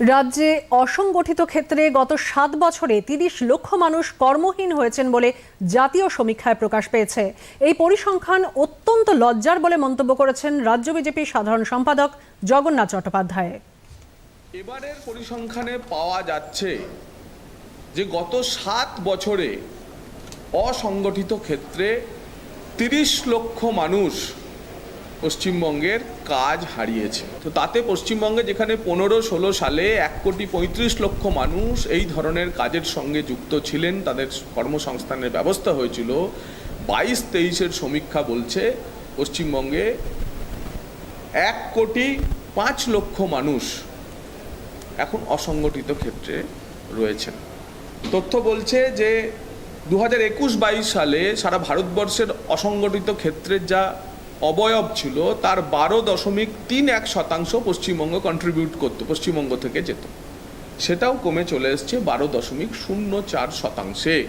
রাজ্যে অসংগঠিত ক্ষেত্রে গত সাত বছরে তিরিশ লক্ষ মানুষ কর্মহীন হয়েছেন বলে জাতীয় সমীক্ষায় প্রকাশ পেয়েছে। এই পরিসংখ্যান অত্যন্ত লজ্জার বলে মন্তব্য করেছেন রাজ্য বিজেপির সাধারণ সম্পাদক জগন্নাথ চট্টোপাধ্যায়। এবারের পরিসংখ্যানে পাওয়া যাচ্ছে যে গত সাত বছরে অসংগঠিত ক্ষেত্রে তিরিশ লক্ষ মানুষ পশ্চিমবঙ্গের কাজ হারিয়েছে। তো তাতে পশ্চিমবঙ্গে যেখানে পনেরো, ষোলো সালে এক কোটি পঁয়ত্রিশ লক্ষ মানুষ এই ধরনের কাজের সঙ্গে যুক্ত ছিলেন, তাদের কর্মসংস্থানের ব্যবস্থা হয়েছিল। বাইশ তেইশের সমীক্ষা বলছে পশ্চিমবঙ্গে এক কোটি পাঁচ লক্ষ মানুষ এখন অসংগঠিত ক্ষেত্রে রয়েছেন। তথ্য বলছে যে দু হাজার একুশ বাইশ সালে সারা ভারতবর্ষের অসংগঠিত ক্ষেত্রের যা অবয়ব ছিল, তার বারো দশমিক তিন এক শতাংশ পশ্চিমবঙ্গ কন্ট্রিবিউট করতো, পশ্চিমবঙ্গ থেকে যেত। সেটাও কমে চলে এসছে বারো দশমিক শূন্য চার শতাংশে।